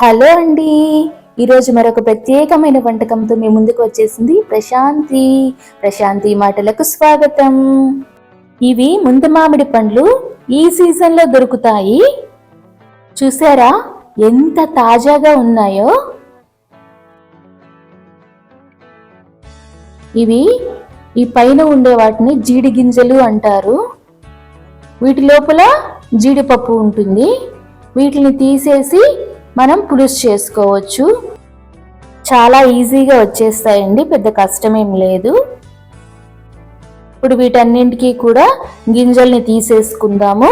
Hello అండి. ఈరోజు మరొక ప్రత్యేకమైన వంటకంతో మీ ముందుకు వచ్చేసింది ప్రశాంతి. ప్రశాంతి మాటలకు స్వాగతం. ఇవి ముంత మామిడి పండ్లు ఈ సీజన్లో దొరుకుతాయి. చూసారా ఎంత తాజాగా ఉన్నాయో? ఇవి ఈ పైన ఉండే వాటిని జీడి గింజలు అంటారు. వీటి లోపల జీడిపప్పు ఉంటుంది. వీటిని తీసేసి మనం పులుసు చేసుకోవచ్చు. చాలా ఈజీగా వచ్చేస్తాయండి పెద్ద కష్టమేం లేదు. ఇప్పుడు వీటన్నింటికి కూడా గింజల్ని తీసేసుకుందాము.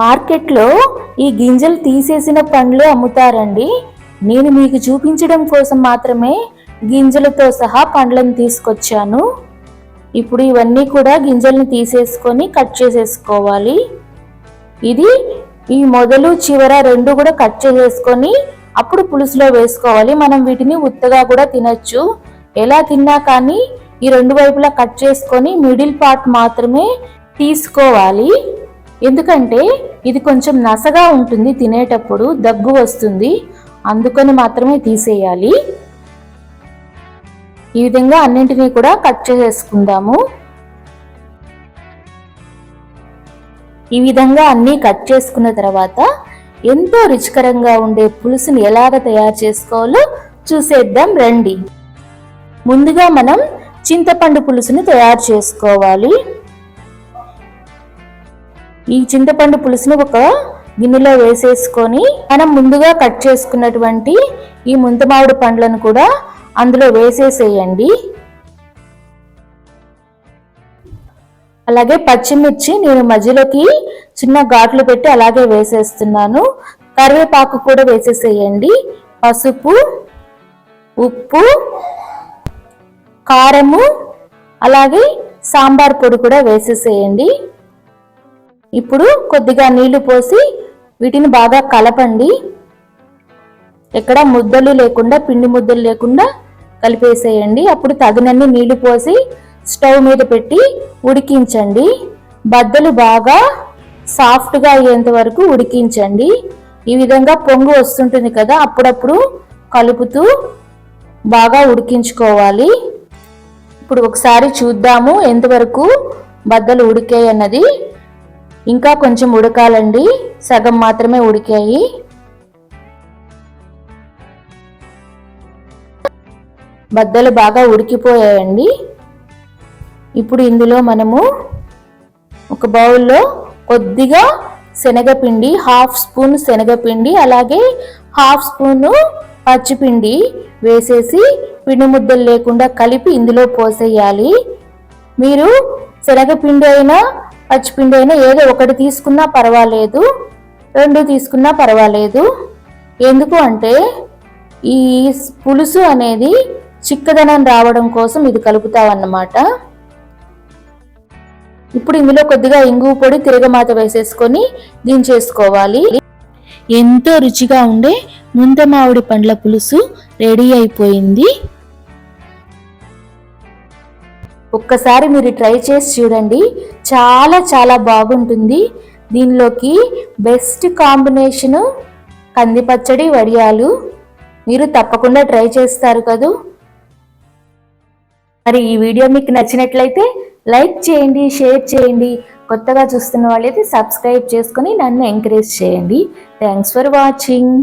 మార్కెట్లో ఈ గింజలు తీసేసిన పండ్లు అమ్ముతారండి. నేను మీకు చూపించడం కోసం మాత్రమే గింజలతో సహా పండ్లను తీసుకొచ్చాను. ఇప్పుడు ఇవన్నీ కూడా గింజల్ని తీసేసుకొని కట్ చేసేసుకోవాలి. ఇది ఈ మొదలు చివర రెండు కూడా కట్ చేసేసుకొని అప్పుడు పులుసులో వేసుకోవాలి. మనం వీటిని ఉత్తగా కూడా తినచ్చు. ఎలా తిన్నా కానీ ఈ రెండు వైపులా కట్ చేసుకొని మిడిల్ పార్ట్ మాత్రమే తీసుకోవాలి. ఎందుకంటే ఇది కొంచెం నసగా ఉంటుంది తినేటప్పుడు దగ్గు వస్తుంది. అందుకని మాత్రమే తీసేయాలి. ఈ విధంగా అన్నింటినీ కూడా కట్ చేసేసుకుందాము. ఈ విధంగా అన్నీ కట్ చేసుకున్న తర్వాత ఎంతో రుచికరంగా ఉండే పులుసుని ఎలాగ తయారు చేసుకోవాలో చూసేద్దాం రండి. ముందుగా మనం చింతపండు పులుసుని తయారు చేసుకోవాలి. ఈ చింతపండు పులుసుని ఒక గిన్నెలో వేసేసుకొని మనం ముందుగా కట్ చేసుకున్నటువంటి ఈ ముంతమావిడి పండ్లను కూడా అందులో వేసేసేయండి. అలాగే పచ్చిమిర్చి నేను మధ్యలోకి చిన్న ఘాట్లు పెట్టి అలాగే వేసేస్తున్నాను. కరివేపాకు కూడా వేసేసేయండి. పసుపు ఉప్పు కారము అలాగే సాంబార్ పొడి కూడా వేసేసేయండి. ఇప్పుడు కొద్దిగా నీళ్ళు పోసి వీటిని బాగా కలపండి. ఎక్కడ ముద్దలు లేకుండా పిండి ముద్దలు లేకుండా కలిపేసేయండి. అప్పుడు తగినన్ని నీళ్ళు పోసి స్టవ్ మీద పెట్టి ఉడికించండి. బద్దలు బాగా సాఫ్ట్గా అయ్యేంత వరకు ఉడికించండి. ఈ విధంగా పొంగు వస్తుంటుంది కదా అప్పుడప్పుడు కలుపుతూ బాగా ఉడికించుకోవాలి. ఇప్పుడు ఒకసారి చూద్దాము ఎంతవరకు బద్దలు ఉడికాయి అన్నది. ఇంకా కొంచెం ఉడకాలండి సగం మాత్రమే ఉడికాయి. బద్దలు బాగా ఉడికిపోయాయండి. ఇప్పుడు ఇందులో మనము ఒక బౌల్లో కొద్దిగా శనగపిండి హాఫ్ స్పూన్ శనగపిండి అలాగే హాఫ్ స్పూను పచ్చిపిండి వేసేసి పిండి ముద్దలు లేకుండా కలిపి ఇందులో పోసేయాలి. మీరు శనగపిండి అయినా పచ్చిపిండి అయినా ఏదో ఒకటి తీసుకున్నా పర్వాలేదు రెండు తీసుకున్నా పర్వాలేదు. ఎందుకు అంటే ఈ పులుసు అనేది చిక్కదనం రావడం కోసం ఇది కలుపుతామన్నమాట. ఇప్పుడు ఇందులో కొద్దిగా ఇంగువ పొడి తిరగమాత వేసేసుకొని దించేసుకోవాలి. ఎంతో రుచిగా ఉండే ముంత మామిడి పండ్ల పులుసు రెడీ అయిపోయింది. ఒక్కసారి మీరు ట్రై చేసి చూడండి. చాలా చాలా బాగుంటుంది. దీనిలోకి బెస్ట్ కాంబినేషను కంది పచ్చడి వడియాలు మీరు తప్పకుండా ట్రై చేస్తారు కదూ. మరి ఈ వీడియో మీకు నచ్చినట్లయితే లైక్ చేయండి షేర్ చేయండి. కొత్తగా చూస్తున్న వాళ్ళైతే సబ్స్క్రైబ్ చేసుకొని నన్ను ఎంకరేజ్ చేయండి. Thanks for watching.